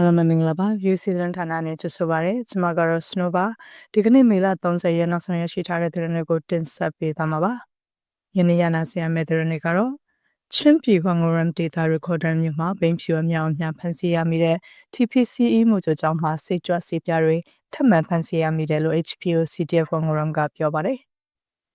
အားလုံးပဲမင်္ဂလာပါ view စီစဉ်ဌာနနဲ့ကြိုဆိုပါရစေကျွန်မကတော့ Snow ပါဒီကနေ့မေလ30ရက်နောက်ဆုံးရရှိထားတဲ့သတင်းတွေကိုတင်ဆက်ပေးသွားမှာပါယနေ့ရနာဆရာမဲ့သတင်းတွေကတော့ချင်းပြည်ဝငရမ်ဒေတာ recorder မြို့မှာဘိန်းဖြူအမြောင်အများဖန်ဆီးရမိတဲ့ TPCE မှုကြိုကြောင့်မှာစိတ်ကြွစေပြတွေထပ်မံဖန်ဆီးရမိတယ်လို့ HPO CTF ဝငရမ်ကပြောပါတယ်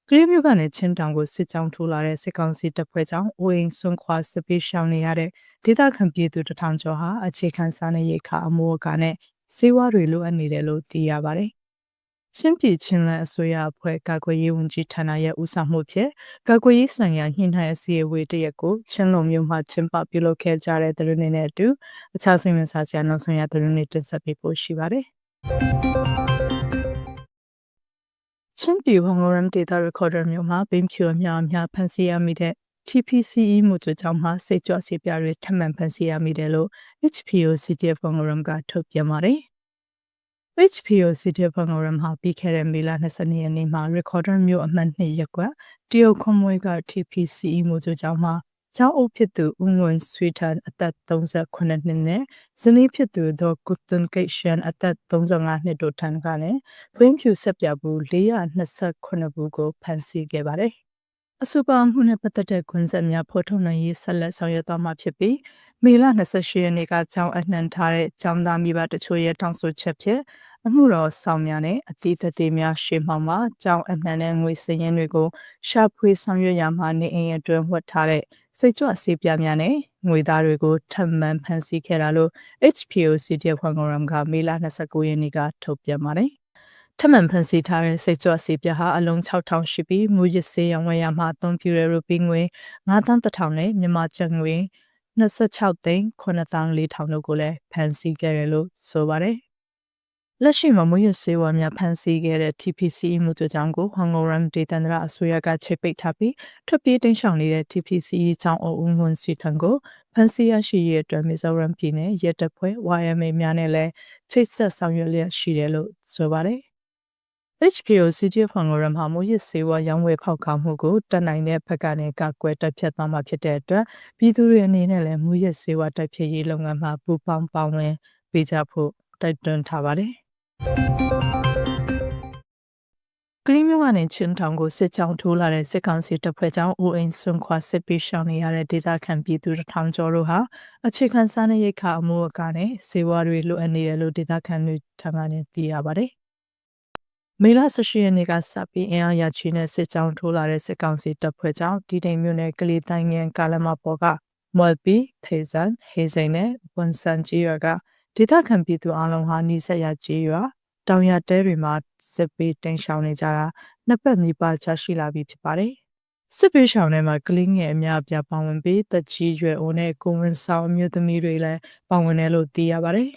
ကလေးမျိုးကနေချင်းတောင်ကိုစစ်ကြောင်းထိုးလာတဲ့စစ်ကောင်စီတပ်ဖွဲ့ကြောင့်အိုးအိမ်ဆွန့်ခွာစစ်ပေးရှောင်နေရတဲ့ဒေသခံပြည်သူတထောင်ကျော်ဟာအခြေခံစားနပ်ရိက္ခာအမိုးအကာနဲ့စေဝါတွေလိုအပ်နေတယ်လို့သိရပါတယ်။ချင်းပြည်ချင်းလန်အစိုးရအဖွဲ့ကာကွယ်ရေးဝန်ကြီးဌာနရဲ့ဦးဆောင်မှုဖြင့်ကာကွယ်ရေးဆိုင်ရာညှိနှိုင်းအစည်းအဝေးတရက်ကိုချင်းလုံမြို့မှာကျင်းပပြုလုပ်ခဲ့ကြတဲ့သတင်းတွေနဲ့အတူအခြားဆွေးနွေးစာစရာနောက်ဆုံးရသတင်းတွေတင်ဆက်ပေးဖို့ရှိပါတယ်။ ချင်းပြည်ဝငရမ်ဒေတာ recorder မျိုးမှာဘင်းဖြူအများအများဖန်ဆီးရမိတဲ့ TPCE မှုကြကြောင့်မှစိတ်ကြွစေပြတွေထပ်မံဖန်ဆီးရမိတယ်လို့ HPO CTF ဖုန်ဂရမ်ကထုတ်ပြန်ပါတယ်။ HPO CTF ဖုန်ဂရမ်ဟာပြီးခဲ့တဲ့မေလ22ရက်နေ့မှာ recorder မျိုးအမှတ်2ရက်ကွက်တရုတ်ခွန်မွေးက TPCE မှုကြကြောင့်မှ ကျောင်းအုပ်ဖြစ်သူဦးငွန်ဆွေထန်အသက်38နှစ်နဲ့ဇနီးဖြစ်သူဒေါ်ကုတွန်ကိတ်ရှန်အသက်35နှစ်တို့ထံကလည်းဖွင့်ဖြူဆက်ပြဘူး429ဘူးကိုဖန်ဆီးခဲ့ပါတယ်အဆိုပါမှုနဲ့ပတ်သက်တဲ့ကွန်ဆက်များဖော်ထုတ်နိုင်ရေးဆက်လက်ဆောင်ရွက်သွားမှာဖြစ်ပြီးမေလ28ရက်နေ့ကကျောင်းအနှံထားတဲ့ကျောင်းသားမိဘတချို့ရဲ့တောင်းဆိုချက်ဖြင့် အမှုတော်ဆောင်များနဲ့အသီးသသေးများရှေ့မှောက်မှာကျောင်းအနှံတဲ့ငွေစည်ရင်းတွေကိုရှာဖွေဆောင်ရွက်ရမှာနေအိမ်အတွင်းဝတ်ထားတဲ့စိတ်ကြွဆေးပြားများနဲ့ငွေသားတွေကိုထပ်မံဖန်ဆီးခဲ့တာလို့ HPO CTF ခွန်ဂရမ်ကမေလ29ရက်နေ့ကထုတ်ပြန်ပါတယ်ထမှန်ဖန်ဆီးထားတဲ့စိတ်ကြွစီပြဟာအလုံး6000ရှိပြီးမူရစ်စေးရောင်းဝယ်ရမှာအသုံးပြုတဲ့ရူပီငွေ9000နဲ့မြန်မာကျပ်ငွေ26သိန်း9400တို့ကိုလည်းဖန်ဆီးခဲ့တယ်လို့ဆိုပါတယ်။ လက်ရှိမှာမူရစ်စေးဝါများဖန်ဆီးခဲ့တဲ့ TPC မှုတို့ကြောင့်ကိုဟောင်ဂိုရမ်ဒေသန္တရအစိုးရကချိတ်ပိတ်ထားပြီးထွက်ပြေးတိမ်းရှောင်နေတဲ့ TPC ကြောင့်အုံဝန်စီထံကိုဖန်ဆီးရရှိရတဲ့အတွက်မီဇိုရမ်ပြည်နယ်ရဲတပ်ဖွဲ့ YMA များနဲ့လည်းချိတ်ဆက်ဆောင်ရွက်လျက်ရှိတယ်လို့ဆိုပါတယ်။ HPO CTF ဖန်ဂရမ်ဟာမိုးရစ်စေဝါရောင်းဝယ်ဖောက်ကားမှုကိုတက်နိုင်တဲ့ဘက်ကနေကကွယ်တက်ဖြတ်သွားမှာဖြစ်တဲ့အတွက်ပြည်သူတွေအနေနဲ့လည်းမိုးရစ်စေဝါတက်ဖြစ်ရေးလုပ်ငန်းမှာပူးပေါင်းပါဝင်ပေးကြဖို့တိုက်တွန်းထားပါတယ် ကလီမျိုးကနေချင်းထောင်ကိုစစ်ကြောင်းထိုးလာတဲ့စစ်ကောင်စီတပ်ဖွဲ့ကြောင့်ဦးအိမ်ဆွန်ခွာစစ်ပေးရှောင်နေရတဲ့ဒေသခံပြည်သူတစ်ထောင်ကျော်တို့ဟာအခြေခံစားနပ်ရိက္ခာအမှုအကာနဲ့စေဝါတွေလိုအပ်နေတယ်လို့ဒေသခံတွေထံကနေသိရပါတယ်။မေလ18ရက်နေ့ကစပြီးအင်အားရချီနဲ့စစ်ကြောင်းထိုးလာတဲ့စစ်ကောင်စီတပ်ဖွဲ့ကြောင့်ဒီတိမ်မြို့နယ်ကလေးတိုင်းငန်ကာလမပေါ်ကမော်ပီထေဇန်ဟေစိန်နဲ့ဝန်ဆန်ကြီးရွာက ဒေသခံပြည်သူအလုံးဟာနီးစပ်ရကြီးရွာတောင်ရတဲတွေမှာစစ်ပေးတင်ရှောင်နေကြတာနှစ်ပတ်နီးပါးချရှိလာပြီဖြစ်ပါတယ်စစ်ပေးရှောင်ထဲမှာကလင်းငယ်အများအပြားပါဝင်ပြီးတက်ကြီးရွယ်အိုနဲ့ကိုဝန်ဆောင်အမျိုးသမီးတွေလည်းပါဝင်တယ်လို့သိရပါတယ်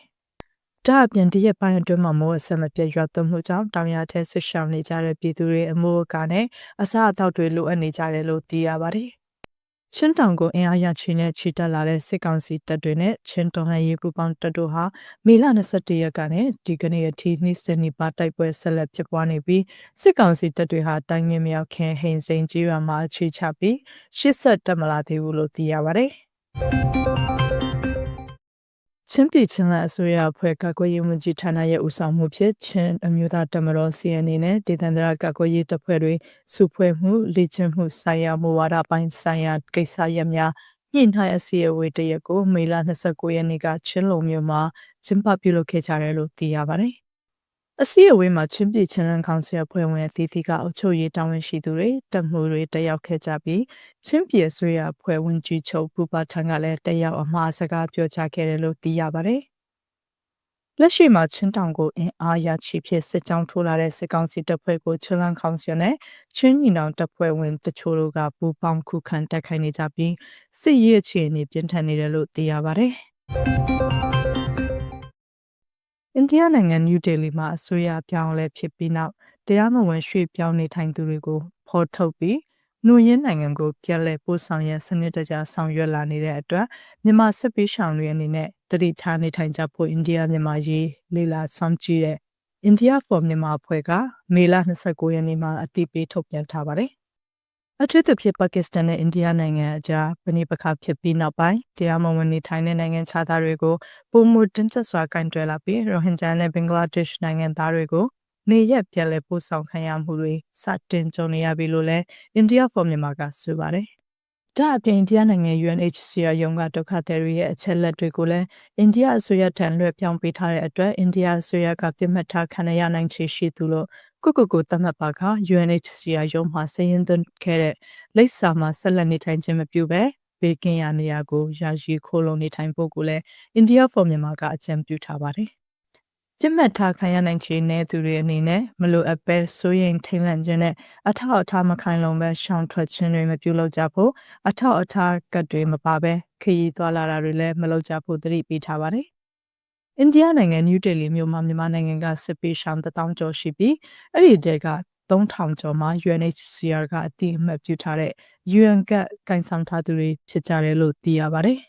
ဒါအပြင်တရက်ပိုင်းအတွင်းမှာမိုးအဆက်မပြတ်ရွာသွန်းမှုကြောင့်တောင်ရထဲဆစ်ရှောင်နေကြတဲ့ပြည်သူတွေအမိုးအကာနဲ့အစားအသောက်တွေလိုအပ်နေကြတယ်လို့သိရပါတယ်။ ချင်းတောင်ကိုအင်အားရချီနဲ့ချီတက်လာတဲ့စစ်ကောင်စီတပ်တွေနဲ့ချင်းတော်လှန်ရေးပူးပေါင်းတပ်တို့ဟာမေလ22ရက်ကနေဒီကနေ့အထိနေ့စဉ်နေ့ပါတိုက်ပွဲဆက်လက်ဖြစ်ပွားနေပြီးစစ်ကောင်စီတပ်တွေဟာတိုင်းငင်းမြောက်ခင်ဟိန်စိန်ကြီးရွာမှာအခြေချပြီးရှစ်ဆက်တက်မလာသေးဘူးလို့သိရပါတယ်။ ချင်းပြည်ချင်းလက်အစိုးရအဖွဲ့ကကွယ်ရေးဝန်ကြီးဌာနရဲ့ဦးဆောင်မှုဖြင့်ချင်းအမျိုးသားတမတော် CNA နဲ့ဒေသန္တရကကွယ်ရေးတပ်ဖွဲ့တွေစုဖွဲ့မှုလေ့ကျင့်မှုဆိုင်ရာမူဝါဒပိုင်းဆိုင်ရာကိစ္စရပ်များညှိနှိုင်းအစည်းအဝေးတရက်ကိုမေလ29ရက်နေ့ကချင်းလုံမြို့မှာကျင်းပပြုလုပ်ခဲ့ကြတယ်လို့သိရပါတယ် အစည်းအဝေးမှာချင်းပြည်ချင်းလန်ကောင်စီအဖွဲ့ဝင်အသီးသီးကအုပ်ချုပ်ရေးတာဝန်ရှိသူတွေတပ်မှုတွေတက်ရောက်ခဲ့ကြပြီးချင်းပြည်အစိုးရအဖွဲ့ဝင်ကြီးချုပ်ပူပါထံကလည်းတက်ရောက်အမှားစကားပြောကြားခဲ့တယ်လို့သိရပါတယ်။လက်ရှိမှာချင်းတောင်ကိုအင်အားရချီဖြစ်စစ်ကြောင်းထိုးလာတဲ့စစ်ကောင်စီတပ်ဖွဲ့ကိုချင်းလန်ကောင်စီနဲ့ချင်းညီနောင်တပ်ဖွဲ့ဝင်တချို့တို့ကပူးပေါင်းခုခံတိုက်ခိုက်နေကြပြီးစစ်ရေးအခြေအနေပြင်းထန်နေတယ်လို့သိရပါတယ်။ အိန္ဒိယနိုင်ငံနယူးဒေလီမှာအစိုးရပြောင်းလဲဖြစ်ပြီးနောက်တရားမဝင်ရွှေ့ပြောင်းနေထိုင်သူတွေကိုဖော်ထုတ်ပြီးနှုတ်ရင်းနိုင်ငံကိုပြန်လည်ပို့ဆောင်ရန်စနစ်တကျဆောင်ရွက်လာနေတဲ့အတွက်မြန်မာစစ်ပေးရှောင်တွေအနေနဲ့တတိထားနေထိုင်ကြဖို့အိန္ဒိယမြန်မာရေးလေလာဆောင်ကြည့်တဲ့ India for မြန်မာအဖွဲ့ကမေလ29ရက်နေ့မှာအတိပေးထုတ်ပြန်ထားပါတယ် အထူးသဖြင့်ပါကစ္စတန်နဲ့အိန္ဒိယနိုင်ငံအကြားပဏိပခဖြစ်ပြီးနောက်ပိုင်းတရားမဝင်နေထိုင်တဲ့နိုင်ငံခြားသားတွေကိုပုံမှုတင်ဆက်စွာကင်တွယ်လာပြီးရိုဟင်ဂျာနဲ့ဘင်္ဂလားဒေ့ရှ်နိုင်ငံသားတွေကိုနေရက်ပြန်လည်ပို့ဆောင်ခံရမှုတွေစတင်ကြုံနေရပြီလို့လည်းအိန္ဒိယဖော်မြန်မာကဆိုပါတယ်။ဒါအပြင်အိန္ဒိယနိုင်ငံ UNHCR ရုံးကဒုက္ခသည်တွေရဲ့အချက်လက်တွေကိုလည်းအိန္ဒိယအစိုးရထံလွှဲပြောင်းပေးထားတဲ့အတွက်အိန္ဒိယအစိုးရကပြစ်မှတ်ထားခံရနိုင်ချေရှိသူလို့ ကုကုကိုတတ်မှတ်ပါက UNHCR ရုံးမှစည်ရင်သွင်းခဲ့တဲ့လိပ်စာမှာဆက်လက်နေထိုင်ခြင်းမပြုဘဲဘေးကင်းရာနေရာကိုယာယီခိုးလုံနေထိုင်ဖို့ကိုလည်းအိန္ဒိယဖော်မြန်မာကအကြံပြုထားပါတယ်။ကျင့်မှတ်ထားခံရနိုင်ခြေနဲ့သူတွေအနေနဲ့မလိုအပ်ပဲစိုးရိမ်ထိန်လန့်ခြင်းနဲ့အထောက်အထားမခိုင်လုံပဲရှောင်ထွက်ခြင်းတွေမပြုလုပ်ကြဖို့အထောက်အထားကတ်တွေမပါပဲခရီးသွားလာတာတွေလည်းမလုပ်ကြဖို့သတိပေးထားပါတယ် အိန္ဒိယနိုင်ငံနယူးဒေလီမြို့မှာမြန်မာနိုင်ငံကစစ်ပေးရှောင်းတထောင်ကျော်ရှိပြီးအဲ့ဒီတဲက3000ကျော်မှာ UNHCR ကအတိအမှတ်ပြုထားတဲ့ UN ကကန်ဆောင်ထားသူတွေဖြစ်ကြတယ်လို့သိရပါတယ်။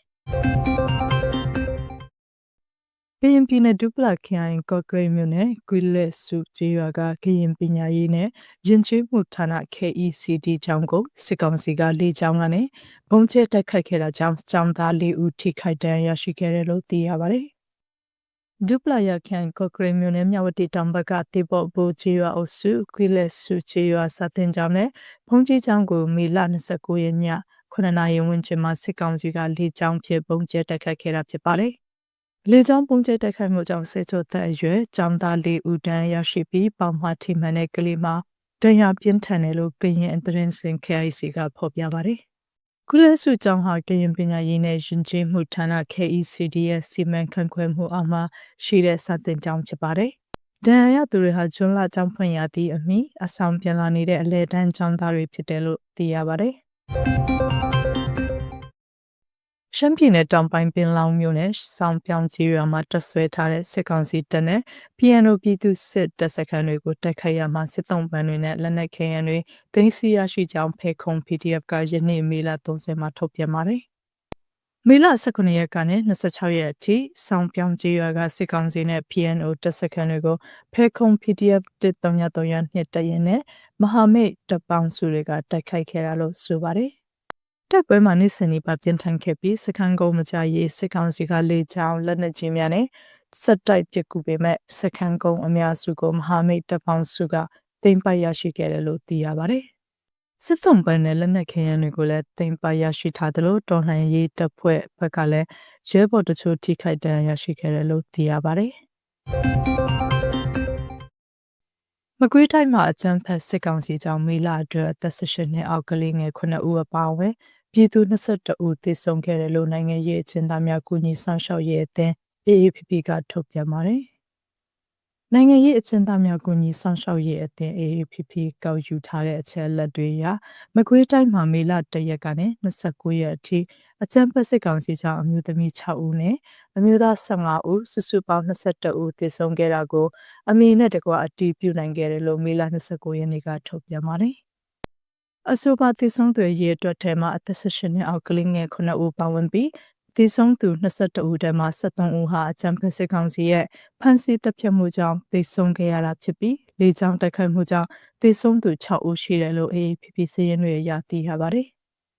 ကရင်ပြည်နယ်ဒုပလာခိုင်ကော့ဂရိတ်မြို့နယ်ဂွီလက်စုကျေးရွာကကရင်ပညာရေးနဲ့ယဉ်ကျေးမှုဌာန KECD ကျောင်းကိုစစ်ကောင်စီကလေကြောင်းကနေဘုံကျဲတက်ခတ်ခဲ့တာကြောင့်ကျောင်းသား၄ဦးထိခိုက်ဒဏ်ရာရရှိခဲ့တယ်လို့သိရပါတယ်။ ဒုပလာရခန်ကော့ကရမြို့နယ်မြဝတီတောင်ဘက်ကတေပေါ်ဘူချီရွာအုပ်စုခွေလက်စုချီရွာစတင်ကြောင်းနဲ့ဖုန်ကြီးကျောင်းကိုမေလ29ရက်ည9နာရီဝန်းကျင်မှာစစ်ကောင်စီကလေကြောင်းဖြင့်ပုံကျဲတက်ခတ်ခဲ့တာဖြစ်ပါတယ်။လေကြောင်းပုံကျဲတက်ခတ်မှုကြောင့်စေချိုသက်အရွယ်ကျောင်းသား၄ဦးတန်းရရှိပြီးပေါမှထိမှန်တဲ့ကလေးမှာဒဏ်ရာပြင်းထန်တယ်လို့ကရင်အသရင်စင် KIC ကဖော်ပြပါတယ်။ ကုလစုကျောင်းဟာကရင်ပညာရေးနဲ့ယဉ်ကျေးမှုဌာန KECD ရဲ့စီမံခန့်ခွဲမှုအောက်မှာရှိတဲ့စာသင်ကျောင်းဖြစ်ပါတယ်။ဒဏ်ရာရသူတွေဟာဂျွန်လာကျောင်းဖွင့်ရသည့်အမိအဆောင်ပြန်လာနေတဲ့အလဲတန်းကျောင်းသားတွေဖြစ်တယ်လို့သိရပါတယ်။ ရှမ်းပြည်နယ်တောင်ပိုင်းပင်လောင်မြို့နယ်စောင်းပြောင်းကြီးရွာမှာတဆွဲထားတဲ့စစ်ကောင်စီတပ်နဲ့ PNO ပြည်သူစစ်တပ်စခန်းတွေကိုတိုက်ခိုက်ရမှာစစ်တုံးပန်းတွေနဲ့လက်နက်ခဲယမ်းတွေတင်းစီရရှိကြောင်းဖေခုံ PDF ကယနေ့မေလ30မှာထုတ်ပြန်ပါတယ်။မေလ18ရက်ကနေ26ရက်အထိစောင်းပြောင်းကြီးရွာကစစ်ကောင်စီနဲ့ PNO တပ်စခန်းတွေကိုဖေခုံ PDF 133နှစ်တရင်နဲ့မဟာမိတ်တပ်ပေါင်းစုတွေကတိုက်ခိုက်ခဲ့တာလို့ဆိုပါတယ်။ တက်ပွဲမှာနေ့စဉ်နီးပါးပြင်းထန်ခဲ့ပြီးစခန်းကုန်းမကြရေးစစ်ကောင်စီကလေကြောင်းလက်နက်ကြီးများနဲ့စက်တိုက်ပစ်ကူပေမဲ့စခန်းကုန်းအများစုကိုမဟာမိတ်တပ်ပေါင်းစုကတင်ပိုက်ရရှိခဲ့တယ်လို့သိရပါတယ်။စစ်သွုံပန်းနဲ့လက်နက်ခဲယမ်းတွေကိုလည်းတင်ပိုက်ရရှိထားတယ်လို့တော်လှန်ရေးတပ်ဖွဲ့ဘက်ကလည်းရဲဘော်တချို့ထိခိုက်ဒဏ်ရာရရှိခဲ့တယ်လို့သိရပါတယ်။မကွေးတိုင်းမှာအကြမ်းဖက်စစ်ကောင်စီကြောင့်မေလအတွက်သက်18နှစ်အောက်ကလေးငယ်9ဦးအပါအဝင် ပြည်သူ22ဦးသေဆုံးခဲ့တယ်လို့နိုင်ငံရေးအကျဉ်းသားများကူညီဆောင်ရှောက်ရေးအသင်း AAPP ကထုတ်ပြန်ပါတယ်။နိုင်ငံရေးအကျဉ်းသားများကူညီဆောင်ရှောက်ရေးအသင်း AAPP ကောက်ယူထားတဲ့အချက်လက်တွေအရမကွေးတိုင်းမှာမေလ၁ရက်ကနေ29ရက်အထိအကြမ်းဖက်စစ်ကောင်စီကြောင့်အမျိုးသမီး6ဦးနဲ့အမျိုးသား15ဦးစုစုပေါင်း22ဦးသေဆုံးခဲ့တာကိုအမည်နဲ့တကွအတည်ပြုနိုင်ခဲ့တယ်လို့မေလ29ရက်နေ့ကထုတ်ပြန်ပါတယ်။ အဆိုပါသေဆုံးသူရဲ့အတွက်ထဲမှာအသက်16နှစ်အောက်ကလေးငယ်9ဦးပါဝင်ပြီးတည်ဆုံးသူ22ဦးထဲမှာ73ဦးဟာအကြံဖက်စစ်ကောင်စီရဲ့ဖမ်းဆီးတပ်ဖြတ်မှုကြောင့်တည်ဆုံးခဲ့ရတာဖြစ်ပြီးလေကြောင်းတိုက်ခိုက်မှုကြောင့်တည်ဆုံးသူ6ဦးရှိတယ်လို့ AAPP စီးရင်တွေရသိရပါတယ်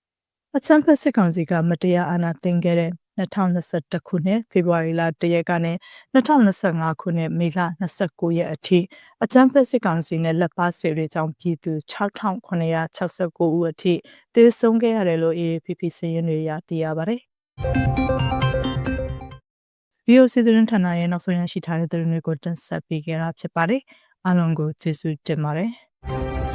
။အကြံဖက်စစ်ကောင်စီကမတရားအာဏာသိမ်းခဲ့တဲ့ 2021ခုနှစ်ဖေဖော်ဝါရီလ1ရက်ကနေ2025ခုနှစ်မေလ29ရက်အထိအကြမ်းဖက်စစ်ကောင်စီနဲ့လက်ပါစေတွေကြောင့်ပြည်သူ6969ဦးအထိသေဆုံးခဲ့ရတယ်လို့ AAPP စီးရင်တွေရသိရပါတယ်။ VOC သတင်းဌာနရဲ့နောက်ဆုံးရရှိထားတဲ့သတင်းတွေကိုတင်ဆက်ပေးခဲ့တာဖြစ်ပါတယ်။အားလုံးကိုကျေးဇူးတင်ပါတယ်။